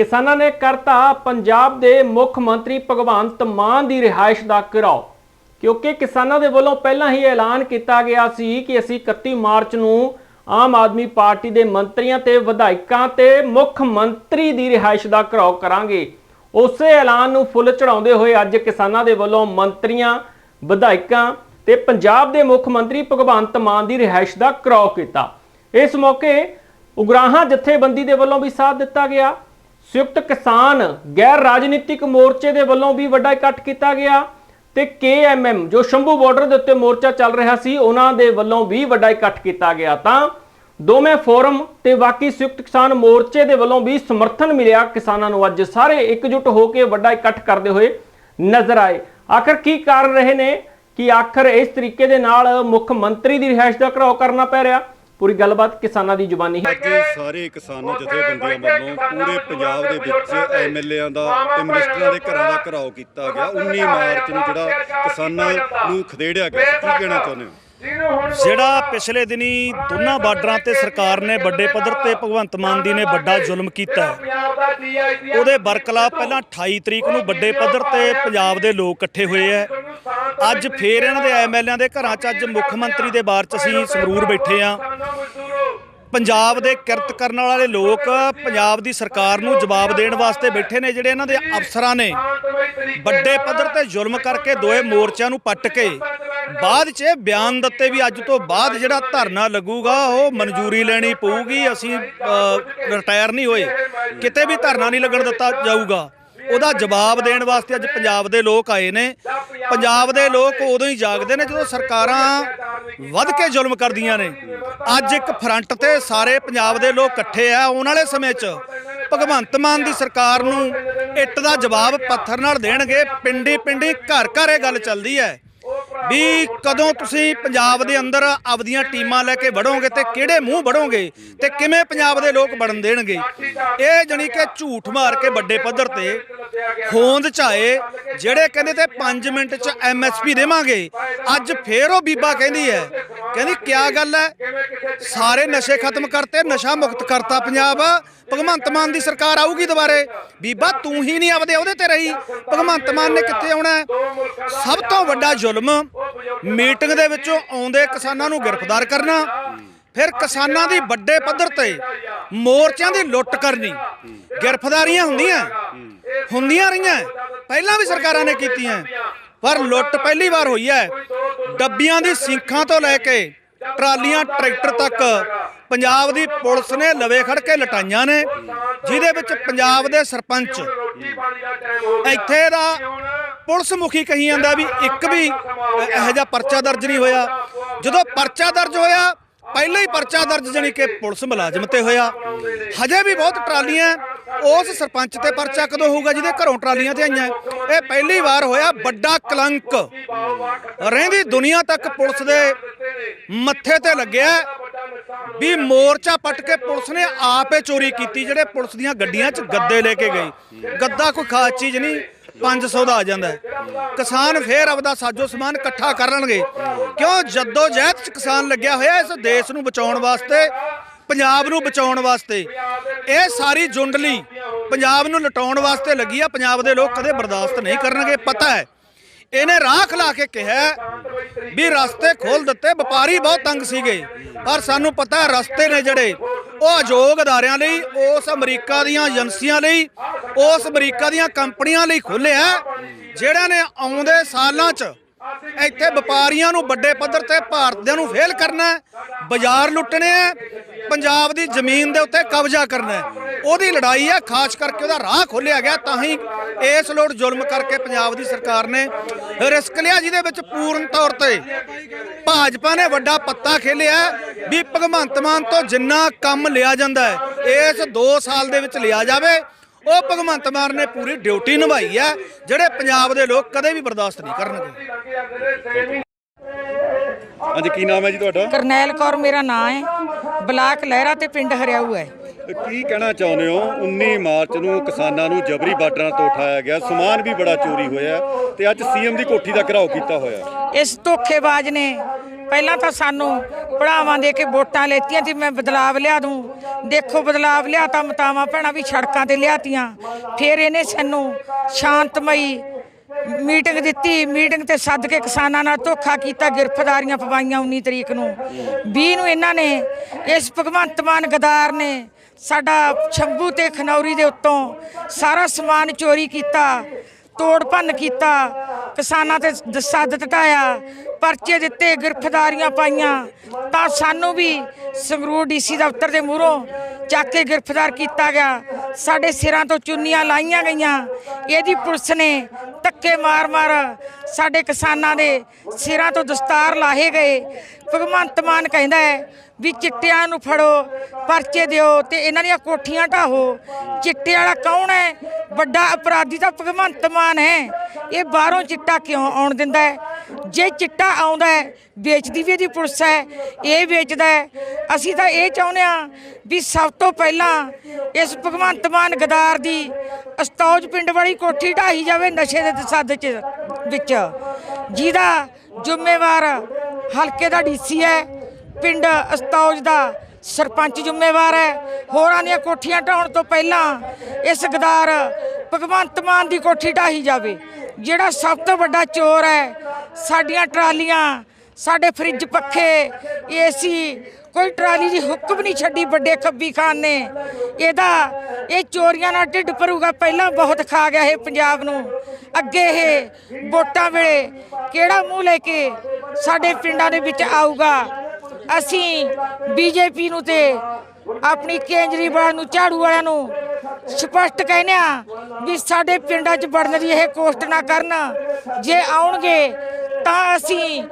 ਕਿਸਾਨਾਂ ਨੇ ਕਰਤਾ ਪੰਜਾਬ ਦੇ ਮੁੱਖ ਮੰਤਰੀ ਭਗਵੰਤ ਮਾਨ ਦੀ ਰਿਹਾਇਸ਼ ਦਾ ਘਿਰਾਓ, ਕਿਉਂਕਿ ਕਿਸਾਨਾਂ ਦੇ ਵੱਲੋਂ ਪਹਿਲਾਂ ਹੀ ਐਲਾਨ ਕੀਤਾ ਗਿਆ ਸੀ ਕਿ ਅਸੀਂ 31 ਮਾਰਚ ਨੂੰ ਆਮ ਆਦਮੀ ਪਾਰਟੀ ਦੇ ਮੰਤਰੀਆਂ ਤੇ ਵਿਧਾਇਕਾਂ ਤੇ ਮੁੱਖ ਮੰਤਰੀ ਦੀ ਰਿਹਾਇਸ਼ ਦਾ ਘਿਰਾਓ ਕਰਾਂਗੇ। ਉਸੇ ਐਲਾਨ ਨੂੰ ਫੁੱਲ ਚੜਾਉਂਦੇ ਹੋਏ ਅੱਜ ਕਿਸਾਨਾਂ ਦੇ ਵੱਲੋਂ ਮੰਤਰੀਆਂ, ਵਿਧਾਇਕਾਂ ਤੇ ਪੰਜਾਬ ਦੇ ਮੁੱਖ ਮੰਤਰੀ ਭਗਵੰਤ ਮਾਨ ਦੀ ਰਿਹਾਇਸ਼ ਦਾ ਘਿਰਾਓ ਕੀਤਾ। ਇਸ ਮੌਕੇ ਉਗਰਾਹਾਂ ਜਥੇਬੰਦੀ ਦੇ ਵੱਲੋਂ ਵੀ ਸਾਥ ਦਿੱਤਾ ਗਿਆ। ਸੰਯੁਕਤ ਕਿਸਾਨ ਗੈਰ ਰਾਜਨੀਤਿਕ ਮੋਰਚੇ ਦੇ ਵੱਲੋਂ ਵੀ ਵੱਡਾ ਇਕੱਠ ਕੀਤਾ ਗਿਆ ਤੇ KMM ਜੋ ਸ਼ੰਭੂ ਬਾਰਡਰ ਦੇ ਉੱਤੇ ਮੋਰਚਾ ਚੱਲ ਰਿਹਾ ਸੀ, ਉਹਨਾਂ ਦੇ ਵੱਲੋਂ ਵੀ ਵੱਡਾ ਇਕੱਠ ਕੀਤਾ ਗਿਆ। ਤਾਂ ਦੋਵੇਂ ਫੋਰਮ ਤੇ ਬਾਕੀ ਸੰਯੁਕਤ ਕਿਸਾਨ ਮੋਰਚੇ ਦੇ ਵੱਲੋਂ ਵੀ ਸਮਰਥਨ ਮਿਲਿਆ। ਕਿਸਾਨਾਂ ਨੂੰ ਅੱਜ ਸਾਰੇ ਇਕਜੁੱਟ ਹੋ ਕੇ ਵੱਡਾ ਇਕੱਠ ਕਰਦੇ ਹੋਏ ਨਜ਼ਰ ਆਏ। ਆਖਰ ਕੀ ਕਾਰਨ ਰਹੇ ਨੇ? ਕਿ ਆਖਰ ਇਸ ਤਰੀਕੇ ਦੇ ਨਾਲ ਮੁੱਖ ਮੰਤਰੀ ਦੀ ਰਿਹਾਇਸ਼ ਦਾ ਘਰਾਓ ਕਰਨਾ ਪੈ ਰਿਹਾ? ਪੂਰੀ ਗੱਲਬਾਤ ਕਿਸਾਨਾਂ ਦੀ ਜ਼ੁਬਾਨੀ ਹੈ ਅੱਜ ਸਾਰੇ ਕਿਸਾਨ ਜਥੇਬੰਦੀਆਂ ਵੱਲੋਂ ਪੂਰੇ ਪੰਜਾਬ ਦੇ ਵਿੱਚ ਐਮਐਲਏਆਂ ਦਾ ਤੇ ਮਿਨਿਸਟਰਾਂ ਦੇ ਘਰਾਂ ਦਾ ਘਰਾਓ ਕੀਤਾ ਗਿਆ 19 ਮਾਰਚ ਨੂੰ ਜਿਹੜਾ ਕਿਸਾਨਾਂ ਨੂੰ ਖਦੇੜਿਆ ਗਿਆ। ਕੀ ਕਹਿਣਾ ਚਾਹੁੰਦੇ ਹੋ ਜਿਹੜਾ ਪਿਛਲੇ ਦਿਨੀ ਦੋਨਾਂ ਬਾਰਡਰਾਂ ਤੇ ਸਰਕਾਰ ਨੇ ਵੱਡੇ ਪੱਧਰ ਤੇ ਭਗਵੰਤ ਮਾਨ ਦੀ ਨੇ ਵੱਡਾ ਜ਼ੁਲਮ ਕੀਤਾ। ਉਹਦੇ ਬਰਖਲਾਫ ਪਹਿਲਾਂ 28 ਤਰੀਕ ਨੂੰ ਵੱਡੇ ਪੱਧਰ ਤੇ ਪੰਜਾਬ ਦੇ ਲੋਕ ਇਕੱਠੇ ਹੋਏ ਐ ਅੱਜ ਫੇਰ ਇਹਨਾਂ ਦੇ ਐਮਐਲਏਆਂ ਦੇ ਘਰਾਂ 'ਚ ਅੱਜ ਮੁੱਖ ਮੰਤਰੀ ਦੇ ਬਾਰ 'ਚ ਅਸੀਂ ਸੰਗਰੂਰ ਬੈਠੇ ਆ ਪੰਜਾਬ ਦੇ ਕਿਰਤ ਕਰਨ ਵਾਲੇ ਲੋਕ ਪੰਜਾਬ ਦੀ ਸਰਕਾਰ ਨੂੰ ਜਵਾਬ ਦੇਣ ਵਾਸਤੇ ਬੈਠੇ ਨੇ, ਜਿਹੜੇ ਇਹਨਾਂ ਦੇ ਅਫਸਰਾਂ ਨੇ। ਵੱਡੇ ਪੱਧਰ ਤੇ ਜ਼ੁਲਮ ਕਰਕੇ ਦੋਏ ਮੋਰਚਿਆਂ ਨੂੰ ਪੱਟ ਕੇ। ਬਾਅਦ 'ਚ ਇਹ ਬਿਆਨ ਦਿੱਤੇ ਵੀ ਅੱਜ ਤੋਂ ਬਾਅਦ ਜਿਹੜਾ ਧਰਨਾ ਲੱਗੂਗਾ, ਉਹ ਮਨਜ਼ੂਰੀ ਲੈਣੀ ਪਊਗੀ। ਅਸੀਂ ਰਿਟਾਇਰ ਨਹੀਂ ਹੋਏ। ਕਿਤੇ ਵੀ ਧਰਨਾ ਨਹੀਂ ਲੱਗਣ ਦਿੱਤਾ ਜਾਊਗਾ। ਉਹਦਾ ਜਵਾਬ ਦੇਣ ਵਾਸਤੇ ਅੱਜ ਪੰਜਾਬ ਦੇ ਲੋਕ ਆਏ ਨੇ। ਪੰਜਾਬ ਦੇ ਲੋਕ ਉਦੋਂ ਹੀ ਜਾਗਦੇ ਨੇ ਜਦੋਂ ਸਰਕਾਰਾਂ ਵੱਧ ਕੇ ਜ਼ੁਲਮ ਕਰਦੀਆਂ ਨੇ। ਅੱਜ ਇੱਕ ਫਰੰਟ ਤੇ ਸਾਰੇ ਪੰਜਾਬ ਦੇ ਲੋਕ ਇਕੱਠੇ ਆ, ਆਉਣ ਵਾਲੇ ਸਮੇਂ 'ਚ ਭਗਵੰਤ ਮਾਨ ਦੀ ਸਰਕਾਰ ਨੂੰ ਇੱਟ ਦਾ ਜਵਾਬ ਪੱਥਰ ਨਾਲ ਦੇਣਗੇ। ਪਿੰਡੀ ਪਿੰਡੀ ਘਰ ਘਰ ਇਹ ਗੱਲ ਚੱਲਦੀ ਹੈ ਵੀ ਕਦੋਂ ਤੁਸੀਂ ਪੰਜਾਬ ਦੇ ਅੰਦਰ ਆਪਦੀਆਂ ਟੀਮਾਂ ਲੈ ਕੇ ਵੜੋਗੇ ਤੇ ਕਿਹੜੇ ਮੂੰਹ ਵੜੋਗੇ ਤੇ ਕਿਵੇਂ ਪੰਜਾਬ ਦੇ ਲੋਕ ਬਣਨ ਦੇਣਗੇ। ਇਹ ਜਣੀ ਕਿ ਝੂਠ ਮਾਰ ਕੇ ਵੱਡੇ ਪੱਧਰ ਤੇ ਹੋਂਦ ਚਾਏ ਜਿਹੜੇ ਕਹਿੰਦੇ ਤੇ 5 ਮਿੰਟ ਚ ਐਮਐਸਪੀ ਦੇਵਾਂਗੇ, ਅੱਜ ਫੇਰ ਉਹ ਬੀਬਾ ਕਹਿੰਦੀ ਹੈ, ਕਹਿੰਦੀ ਕਿਆ ਗੱਲ ਹੈ? ਸਾਰੇ ਨਸ਼ੇ ਖਤਮ ਕਰਤੇ, ਨਸ਼ਾ ਮੁਕਤ ਕਰਤਾ ਪੰਜਾਬ। ਭਗਵੰਤ ਮਾਨ ਦੀ ਸਰਕਾਰ ਆਊਗੀ ਦੁਬਾਰੇ। ਬੀਬਾ, ਤੂੰ ਹੀ ਨਹੀਂ ਆਪਦੇ ਉਹਦੇ ਤੇ ਰਹੀ। ਭਗਵੰਤ ਮਾਨ ਨੇ ਕਿੱਥੇ ਆਉਣਾ ਸਭ ਤੋਂ ਵੱਡਾ ਜ਼ੁਲਮ ਮੀਟਿੰਗ ਦੇ ਵਿੱਚੋਂ ਆਉਂਦੇ ਕਿਸਾਨਾਂ ਨੂੰ ਗ੍ਰਿਫਤਾਰ ਕਰਨਾ। ਫਿਰ ਕਿਸਾਨਾਂ ਦੀ ਵੱਡੇ ਪੱਧਰ ਤੇ ਮੋਰਚਿਆਂ ਦੀ ਲੁੱਟ ਕਰਨੀ। ਗ੍ਰਿਫਤਾਰੀਆਂ ਹੁੰਦੀਆਂ। ਹੁੰਦੀਆਂ ਰਹੀਆਂ। ਪਹਿਲਾਂ ਵੀ ਸਰਕਾਰਾਂ ਨੇ ਕੀਤੀਆਂ। ਪਰ ਲੁੱਟ ਪਹਿਲੀ ਵਾਰ ਹੋਈ ਹੈ। ਡੱਬੀਆਂ ਦੀ ਸਿੰਖਾਂ ਤੋਂ ਲੈ ਕੇ ਟਰਾਲੀਆਂ, ਟਰੈਕਟਰ ਤੱਕ ਪੰਜਾਬ ਦੀ ਪੁਲਿਸ ਨੇ ਲਵੇ ਖੜ ਕੇ ਲਟਾਈਆਂ ਨੇ, ਜਿਹਦੇ ਵਿੱਚ ਪੰਜਾਬ ਦੇ ਸਰਪੰਚ। ਇੱਥੇ ਦਾ ਪੁਲਿਸ ਮੁਖੀ ਕਹੀ ਜਾਂਦਾ ਵੀ ਇੱਕ ਵੀ ਇਹੋ ਜਿਹਾ ਪਰਚਾ ਦਰਜ ਨਹੀਂ ਹੋਇਆ। ਜਦੋਂ ਪਰਚਾ ਦਰਜ ਹੋਇਆ, ਪਹਿਲਾਂ ਹੀ ਪਰਚਾ ਦਰਜ ਜਾਣੀ ਕਿ ਪੁਲਿਸ ਮੁਲਾਜ਼ਮ ਤੇ ਹੋਇਆ। ਹਜੇ ਵੀ ਬਹੁਤ ਟਰਾਲੀਆਂ ਉਸ ਸਰਪੰਚ ਤੇ ਪਰਚਾ ਕਦੋਂ ਹੋਊਗਾ ਜਿਹਦੇ ਘਰੋਂ ਟਰਾਲੀਆਂ ਤੇ ਆਈਆਂ? ਇਹ ਪਹਿਲੀ ਵਾਰ ਹੋਇਆ ਵੱਡਾ ਕਲੰਕ। ਰਹਿੰਦੀ ਦੁਨੀਆ ਤੱਕ ਪੁਲਿਸ ਦੇ ਮੱਥੇ ਤੇ ਲੱਗਿਆ ਵੀ ਮੋਰਚਾ ਪੱਟ ਕੇ ਪੁਲਿਸ ਨੇ ਆਪੇ ਚੋਰੀ ਕੀਤੀ, ਜਿਹੜੇ ਪੁਲਿਸ ਦੀਆਂ ਗੱਡੀਆਂ 'ਚ ਗੱਦੇ ਲੈ ਕੇ ਗਈ ਗੱਦਾ ਕੋਈ ਖਾਸ ਚੀਜ਼ ਨਹੀਂ 500 ਦਾ ਆ ਜਾਂਦਾ ਕਿਸਾਨ ਫੇਰ ਆਪਦਾ ਸਾਜੋ ਸਮਾਨ ਇਕੱਠਾ ਕਰਨਗੇ। ਕਿਉਂ? ਜੱਦੋ ਜਹਿਦ 'ਚ ਕਿਸਾਨ ਲੱਗਿਆ ਹੋਇਆ ਇਸ ਦੇਸ਼ ਨੂੰ ਬਚਾਉਣ ਵਾਸਤੇ, ਪੰਜਾਬ ਨੂੰ ਬਚਾਉਣ ਵਾਸਤੇ। ਇਹ ਸਾਰੀ ਜੁੰਡਲੀ ਪੰਜਾਬ ਨੂੰ ਲਟਾਉਣ ਵਾਸਤੇ ਲੱਗੀ ਆ, ਪੰਜਾਬ ਦੇ ਲੋਕ ਕਦੇ ਬਰਦਾਸ਼ਤ ਨਹੀਂ ਕਰਨਗੇ, ਪਤਾ ਹੈ। ਇਹਨੇ ਰਾਹ ਖਲਾ ਕੇ ਕਿਹਾ ਵੀ ਰਸਤੇ ਖੋਲ ਦਿੱਤੇ, ਵਪਾਰੀ ਬਹੁਤ ਤੰਗ ਸੀਗੇ, ਪਰ ਸਾਨੂੰ ਪਤਾ ਰਸਤੇ ਨੇ ਜਿਹੜੇ, ਉਹ ਅਯੋਗ ਅਦਾਰਿਆਂ ਲਈ, ਉਸ ਅਮਰੀਕਾ ਦੀਆਂ ਏਜੰਸੀਆਂ ਲਈ, ਉਸ ਅਮਰੀਕਾ ਦੀਆਂ ਕੰਪਨੀਆਂ ਲਈ ਖੋਲ੍ਹਿਆ ਜਿਹੜਿਆਂ ਨੇ ਆਉਂਦੇ ਸਾਲਾਂ 'ਚ ਇੱਥੇ ਵਪਾਰੀਆਂ ਨੂੰ ਵੱਡੇ ਪੱਧਰ ਤੇ ਭਾਰਤੀਆਂ ਨੂੰ ਫੇਲ ਕਰਨਾ ਬਾਜ਼ਾਰ ਲੁੱਟਣੇ ਹੈ, ਪੰਜਾਬ ਦੀ ਜ਼ਮੀਨ ਦੇ ਉੱਤੇ ਕਬਜ਼ਾ ਕਰਨਾ ਉਹਦੀ ਲੜਾਈ ਹੈ, ਖਾਸ ਕਰਕੇ ਉਹਦਾ ਰਾਹ ਖੋਲਿਆ ਗਿਆ, ਤਾਂ ਹੀ ਇਸ ਲੋੜ ਜ਼ੁਲਮ ਕਰਕੇ ਪੰਜਾਬ ਦੀ ਸਰਕਾਰ ਨੇ ਰਿਸਕ ਲਿਆ, ਜਿਹਦੇ ਵਿੱਚ ਪੂਰਨ ਤੌਰ ਤੇ ਭਾਜਪਾ ਨੇ ਵੱਡਾ ਪੱਤਾ ਖੇਲਿਆ ਵੀ ਭਗਵੰਤ ਮਾਨ ਤੋਂ ਜਿੰਨਾ ਕੰਮ ਲਿਆ ਜਾਂਦਾ ਹੈ, ਇਸ 2 ਸਾਲ ਦੇ ਵਿੱਚ ਲਿਆ ਜਾਵੇ ਉਹ ਭਗਵੰਤ ਮਾਨ ਨੇ ਪੂਰੀ ਡਿਊਟੀ ਨਿਭਾਈ ਹੈ ਜਿਹੜੇ ਪੰਜਾਬ ਦੇ ਲੋਕ ਕਦੇ ਵੀ ਬਰਦਾਸ਼ਤ ਨਹੀਂ ਕਰਨਗੇ। ਅੱਜ ਕੀ ਨਾਮ ਹੈ ਜੀ ਤੁਹਾਡਾ? ਕਰਨੈਲ ਕੌਰ ਮੇਰਾ ਨਾਮ ਹੈ। ਬਲਾਕ ਲਹਿਰਾ ਤੇ ਪਿੰਡ ਹਰਿਆਊ ਹੈ। ਕੀ ਕਹਿਣਾ ਚਾਹੁੰਦੇ ਹੋ? 19 ਮਾਰਚ ਨੂੰ ਕਿਸਾਨਾਂ ਨੂੰ ਜਬਰੀ ਬਾਰਡਰਾਂ ਤੋਂ ਉਠਾਇਆ ਗਿਆ। ਸਮਾਨ ਵੀ ਬੜਾ ਚੋਰੀ ਹੋਇਆ ਤੇ ਅੱਜ ਸੀਐਮ ਦੀ ਕੋਠੀ ਦਾ ਘਰਾਓ ਕੀਤਾ ਹੋਇਆ ਇਸ ਧੋਖੇਬਾਜ਼ ਨੇ ਪਹਿਲਾਂ ਤਾਂ ਸਾਨੂੰ ਪੜਾਵਾਂ ਦੇ ਕੇ ਵੋਟਾਂ ਲੈਤੀਆਂ ਸੀ ਮੈਂ ਬਦਲਾਵ ਲਿਆ ਦੂੰ। ਦੇਖੋ ਬਦਲਾਵ ਲਿਆ ਤਾਂ ਮਤਾਵਾਂ ਭੈਣਾਂ ਵੀ ਸੜਕਾਂ ਤੇ ਲਿਆਤੀਆਂ। ਫਿਰ ਇਹਨੇ ਸਾਨੂੰ ਸ਼ਾਂਤਮਈ ਮੀਟਿੰਗ ਦਿੱਤੀ। ਮੀਟਿੰਗ ਤੇ ਸੱਦ ਕੇ ਕਿਸਾਨਾਂ ਨਾਲ ਧੋਖਾ ਕੀਤਾ, ਗ੍ਰਿਫਤਾਰੀਆਂ ਪਵਾਈਆਂ 19 ਤਰੀਕ ਨੂੰ। 20 ਨੂੰ ਇਹਨਾਂ ਨੇ, ਇਸ ਭਗਵੰਤ ਮਾਨ ਗਦਾਰ ਨੇ ਸਾਡਾ ਛੰਬੂ ਤੇ ਖਨੌਰੀ ਦੇ ਉੱਤੋਂ ਸਾਰਾ ਸਮਾਨ ਚੋਰੀ ਕੀਤਾ। ਤੋੜ ਭੰਨ ਕੀਤਾ, ਕਿਸਾਨਾਂ ਤੇ ਦ- ਟਟਾਇਆ, ਪਰਚੇ ਦਿੱਤੇ, ਗ੍ਰਿਫਤਾਰੀਆਂ ਪਾਈਆਂ। ਤਾਂ ਸਾਨੂੰ ਵੀ ਸੰਗਰੂਰ ਡੀਸੀ ਦਫ਼ਤਰ ਦੇ ਮੂਹਰੋਂ ਚੱਕ ਕੇ ਗ੍ਰਿਫਤਾਰ ਕੀਤਾ ਗਿਆ। ਸਾਡੇ ਸਿਰਾਂ ਤੋਂ ਚੁੰਨੀਆਂ ਲਾਈਆਂ ਗਈਆਂ। ਇਹਦੀ ਪੁਲਿਸ ਨੇ ਧੱਕੇ ਮਾਰ-ਮਾਰ ਸਾਡੇ ਕਿਸਾਨਾਂ ਦੇ ਸਿਰਾਂ ਤੋਂ ਦਸਤਾਰ ਲਾਹੇ ਗਏ। ਭਗਵੰਤ ਮਾਨ ਕਹਿੰਦਾ ਹੈ ਵੀ ਚਿੱਟਿਆਂ ਨੂੰ ਫੜੋ, ਪਰਚੇ ਦਿਓ ਤੇ ਇਹਨਾਂ ਦੀਆਂ ਕੋਠੀਆਂ ਢਾਹੋ। ਚਿੱਟੇ ਵਾਲਾ ਕੌਣ ਹੈ? ਵੱਡਾ ਅਪਰਾਧੀ ਤਾਂ ਭਗਵੰਤ ਮਾਨ ਹੈ। ਇਹ ਬਾਹਰੋਂ ਚਿੱਟਾ ਕਿਉਂ ਆਉਣ ਦਿੰਦਾ ਹੈ? ਜੇ ਚਿੱਟਾ ਆਉਂਦਾ ਹੈ, ਵੇਚਦੀ ਵੀ ਇਹਦੀ ਪੁਲਿਸ ਹੈ, ਇਹ ਵੇਚਦਾ ਹੈ। ਅਸੀਂ ਤਾਂ ਇਹ ਚਾਹੁੰਦੇ ਆ ਵੀ ਸਭ ਤੋਂ ਪਹਿਲਾਂ ਇਸ ਭਗਵੰਤ ਮਾਨ ਗਦਾਰ ਦੀ ਅਸਤੌਜ ਪਿੰਡ ਵਾਲੀ ਕੋਠੀ ਢਾਈ ਜਾਵੇ ਨਸ਼ੇ ਦੇ ਤਸੱਦ ਚ ਵਿੱਚ। ਜਿਹਦਾ ਜ਼ਿੰਮੇਵਾਰ ਹਲਕੇ ਦਾ ਡੀਸੀ ਹੈ, ਪਿੰਡ ਅਸਤੌਜ ਦਾ ਸਰਪੰਚ ਜ਼ਿੰਮੇਵਾਰ ਹੈ। ਹੋਰਾਂ ਦੀਆਂ ਕੋਠੀਆਂ ਢਾਉਣ ਤੋਂ ਪਹਿਲਾਂ ਇਸ ਗਦਾਰ ਭਗਵੰਤ ਮਾਨ ਦੀ ਕੋਠੀ ਢਾਹੀ ਜਾਵੇ, ਜਿਹੜਾ ਸਭ ਤੋਂ ਵੱਡਾ ਚੋਰ ਹੈ। ਸਾਡੀਆਂ ਟਰਾਲੀਆਂ, ਸਾਡੇ ਫਰਿੱਜ ਪੱਖੇ, ਏਸੀ, ਕੋਈ ਟਰਾਲੀ ਦੀ ਹੁਕਮ ਨਹੀਂ ਛੱਡੀ ਵੱਡੇ ਖੱਬੀ ਖਾਨ ਨੇ। ਇਹਦਾ, ਇਹ ਚੋਰੀਆਂ ਨਾਲ ਢਿੱਡ ਭਰੂਗਾ, ਪਹਿਲਾਂ ਬਹੁਤ ਖਾ ਗਿਆ ਇਹ ਪੰਜਾਬ ਨੂੰ। ਅੱਗੇ ਇਹ ਵੋਟਾਂ ਵੇਲੇ ਕਿਹੜਾ ਮੂੰਹ ਲੈ ਕੇ ਸਾਡੇ ਪਿੰਡਾਂ ਦੇ ਵਿੱਚ ਆਊਗਾ। ਅਸੀਂ ਬੀਜੇਪੀ ਨੂੰ ਤੇ ਆਪਣੀ ਕੇਂਜਰੀਵਾਲ ਨੂੰ, ਝਾੜੂ ਵਾਲਿਆਂ ਨੂੰ ਸਪਸ਼ਟ ਕਹਿੰਦੇ ਆ ਵੀ ਸਾਡੇ ਪਿੰਡਾਂ 'ਚ ਵੜਨ ਦੀ ਇਹ ਕੋਸ਼ਟ ਨਾ ਕਰਨ। ਜੇ ਆਉਣਗੇ ਤਾਂ ਅਸੀਂ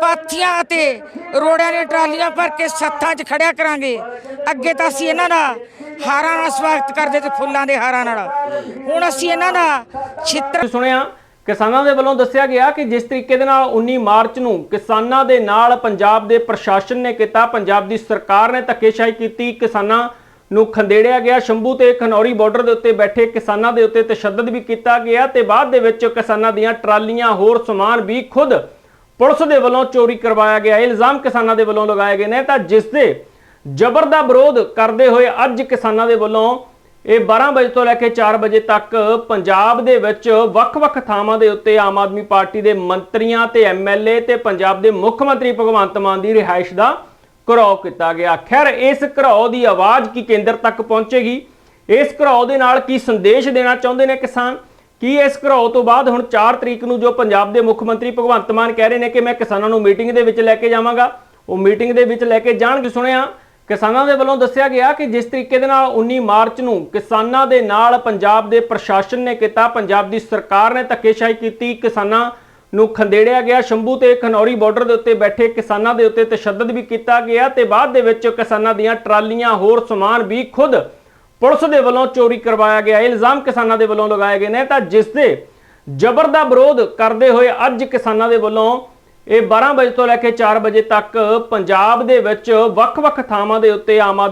ਪਾਥੀਆਂ ਅਤੇ ਰੋੜਿਆਂ ਦੀਆਂ ਟਰਾਲੀਆਂ ਭਰ ਕੇ ਸੱਥਾਂ 'ਚ ਖੜਿਆ ਕਰਾਂਗੇ। ਅੱਗੇ ਤਾਂ ਅਸੀਂ ਇਹਨਾਂ ਦਾ ਹਾਰਾਂ ਨਾਲ ਸਵਾਗਤ ਕਰਦੇ ਤੇ ਫੁੱਲਾਂ ਦੇ ਹਾਰਾਂ ਨਾਲ। ਹੁਣ ਅਸੀਂ ਇਹਨਾਂ ਦਾ ਛਿੱਤਰ ਸੁਣਿਆ ਕਿਸਾਨਾਂ ਦੇ ਵੱਲੋਂ ਦੱਸਿਆ ਗਿਆ ਕਿ ਜਿਸ ਤਰੀਕੇ ਦੇ ਨਾਲ 19 ਮਾਰਚ ਨੂੰ ਕਿਸਾਨਾਂ ਦੇ ਨਾਲ ਪੰਜਾਬ ਦੇ ਪ੍ਰਸ਼ਾਸਨ ਨੇ ਕੀਤਾ, ਪੰਜਾਬ ਦੀ ਸਰਕਾਰ ਨੇ ਧੱਕੇਸ਼ਾਹੀ ਕੀਤੀ, ਕਿਸਾਨਾਂ ਨੂੰ ਖੰਡੇੜਿਆ ਗਿਆ। ਸ਼ੰਭੂ ਤੇ ਖਨੌਰੀ ਬਾਰਡਰ ਦੇ ਉੱਤੇ ਬੈਠੇ ਕਿਸਾਨਾਂ ਦੇ ਉੱਤੇ ਤਸ਼ੱਦਦ ਵੀ ਕੀਤਾ ਗਿਆ ਤੇ ਬਾਅਦ ਦੇ ਵਿੱਚ ਕਿਸਾਨਾਂ ਦੀਆਂ ਟਰਾਲੀਆਂ, ਹੋਰ ਸਮਾਨ ਵੀ ਖੁਦ ਪੁਲਿਸ ਦੇ ਵੱਲੋਂ ਚੋਰੀ ਕਰਵਾਇਆ ਗਿਆ। ਇਲਜ਼ਾਮ ਕਿਸਾਨਾਂ ਦੇ ਵੱਲੋਂ ਲਗਾਏ ਗਏ ਨੇ। ਤਾਂ ਜਿਸ ਦੇ ਜ਼ਬਰ ਦਾ ਵਿਰੋਧ ਕਰਦੇ ਹੋਏ ਅੱਜ ਕਿਸਾਨਾਂ ਦੇ ਵੱਲੋਂ ਇਹ 12 ਵਜੇ ਤੋਂ ਲੈ ਕੇ 4 ਵਜੇ ਤੱਕ ਪੰਜਾਬ ਦੇ ਵਿੱਚ ਵੱਖ-ਵੱਖ ਥਾਵਾਂ ਦੇ ਉੱਤੇ ਆਮ ਆਦਮੀ ਪਾਰਟੀ ਦੇ ਮੰਤਰੀਆਂ ਤੇ ਐਮਐਲਏ ਤੇ ਪੰਜਾਬ ਦੇ ਮੁੱਖ ਮੰਤਰੀ ਭਗਵੰਤ ਮਾਨ ਦੀ ਰਿਹਾਇਸ਼ ਦਾ ਘਰਾਓ ਕੀਤਾ ਗਿਆ। ਖੈਰ, ਇਸ ਘਰਾਓ ਦੀ ਆਵਾਜ਼ ਕੀ ਕੇਂਦਰ ਤੱਕ ਪਹੁੰਚੇਗੀ? ਇਸ ਘਰਾਓ ਦੇ ਨਾਲ ਕੀ ਸੰਦੇਸ਼ ਦੇਣਾ ਚਾਹੁੰਦੇ ਨੇ ਕਿਸਾਨ? ਕੀ ਇਸ ਘਰਾਓ ਤੋਂ ਬਾਅਦ ਹੁਣ 4 ਤਰੀਕ ਨੂੰ ਜੋ ਪੰਜਾਬ ਦੇ ਮੁੱਖ ਮੰਤਰੀ ਭਗਵੰਤ ਮਾਨ ਕਹਿ ਰਹੇ ਨੇ ਕਿ ਮੈਂ ਕਿਸਾਨਾਂ ਨੂੰ ਮੀਟਿੰਗ ਦੇ ਵਿੱਚ ਲੈ ਕੇ ਜਾਵਾਂਗਾ, ਉਹ ਮੀਟਿੰਗ ਦੇ ਵਿੱਚ ਲੈ ਕੇ ਜਾਣਗੇ। ਸੁਣਿਆ ਕਿਸਾਨਾਂ ਦੇ ਵੱਲੋਂ ਦੱਸਿਆ ਗਿਆ ਕਿ ਜਿਸ ਤਰੀਕੇ ਦੇ ਨਾਲ 19 ਮਾਰਚ ਨੂੰ ਕਿਸਾਨਾਂ ਦੇ ਨਾਲ ਪੰਜਾਬ ਦੇ ਪ੍ਰਸ਼ਾਸਨ ਨੇ ਕੀਤਾ, ਪੰਜਾਬ ਦੀ ਸਰਕਾਰ ਨੇ ਧੱਕੇਸ਼ਾਹੀ ਕੀਤੀ, ਕਿਸਾਨਾਂ ਨੂੰ ਖੰਡੇੜਿਆ ਗਿਆ। ਸ਼ੰਭੂ ਤੇ ਖਨੌਰੀ ਬਾਰਡਰ ਦੇ ਉੱਤੇ ਬੈਠੇ ਕਿਸਾਨਾਂ ਦੇ ਉੱਤੇ ਤਸ਼ੱਦਦ ਵੀ ਕੀਤਾ ਗਿਆ ਤੇ ਬਾਅਦ ਦੇ ਵਿੱਚ ਕਿਸਾਨਾਂ ਦੀਆਂ ਟਰਾਲੀਆਂ, ਹੋਰ ਸਮਾਨ ਵੀ ਖੁਦ ਪੁਲਿਸ ਦੇ ਵੱਲੋਂ ਚੋਰੀ ਕਰਵਾਇਆ ਗਿਆ। ਇਲਜ਼ਾਮ ਕਿਸਾਨਾਂ ਦੇ ਵੱਲੋਂ ਲਗਾਏ ਗਏ ਨੇ। ਤਾਂ ਜਿਸ ਦੇ ਜ਼ਬਰ ਦਾ ਵਿਰੋਧ ਕਰਦੇ ਹੋਏ ਅੱਜ ਕਿਸਾਨਾਂ ਦੇ ਵੱਲੋਂ ਇਹ 12 ਵਜੇ ਤੋਂ ਲੈ ਕੇ 4 ਵਜੇ ਤੱਕ ਪੰਜਾਬ ਦੇ ਵਿੱਚ ਵੱਖ-ਵੱਖ ਥਾਵਾਂ ਦੇ ਉੱਤੇ ਆਮ ਆਦਮੀ